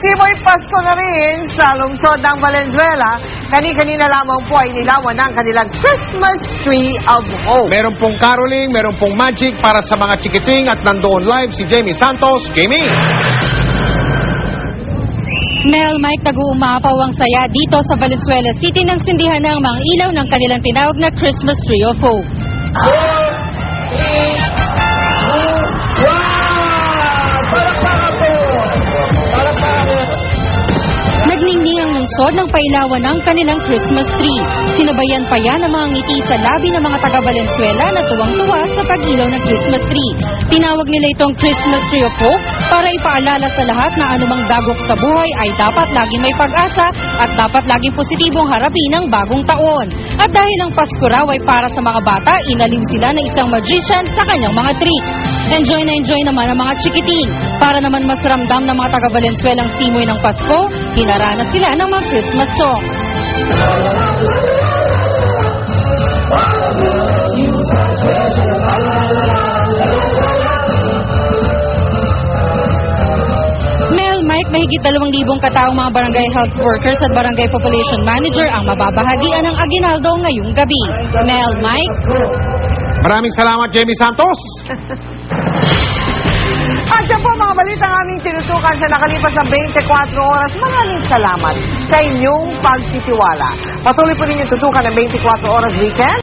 Simoy Pasko na rin sa lungsod ng Valenzuela. Kani-kanina lamang po ay nilawan ng kanilang Christmas Tree of Hope. Meron pong caroling, meron pong magic para sa mga chikiting at nandoon live si Jamie Santos. Jamie! Mel Mike nag-uumapaw ang saya dito sa Valenzuela City nang sindihan ng mga ilaw ng kanilang tinawag na Christmas Tree of Hope. Nagningning lungsod ng pailawan ng kanilang Christmas tree. Sinabayan pa yan ng mga ngiti sa labi ng mga taga Valenzuela na tuwang-tuwa sa pag-ilaw ng Christmas tree. Tinawag nila itong Christmas Tree of Hope para ipaalala sa lahat na anumang dagok sa buhay ay dapat laging may pag-asa at dapat laging positibong harapin ang bagong taon. At dahil ang Pasko raw ay para sa mga bata, inaliw sila ng isang magician sa kanyang mga tricks. Enjoy na enjoy naman ang mga chikiting. Para naman mas ramdam ng mga taga Valenzuela ang simoy ng Pasko, hinarana sila ng mga Christmas song. Mike, mahigit dalawang libong kataong mga barangay health workers at barangay population manager ang mababahagian ng aginaldo ngayong gabi. Mel Mike, Maraming salamat, Jamie Santos! At yan po mga balita ang aming tinutukan sa nakalipas na 24 oras. Maraming salamat sa inyong pagtitiwala. Patuloy po ninyo tutukan ng 24 oras weekend.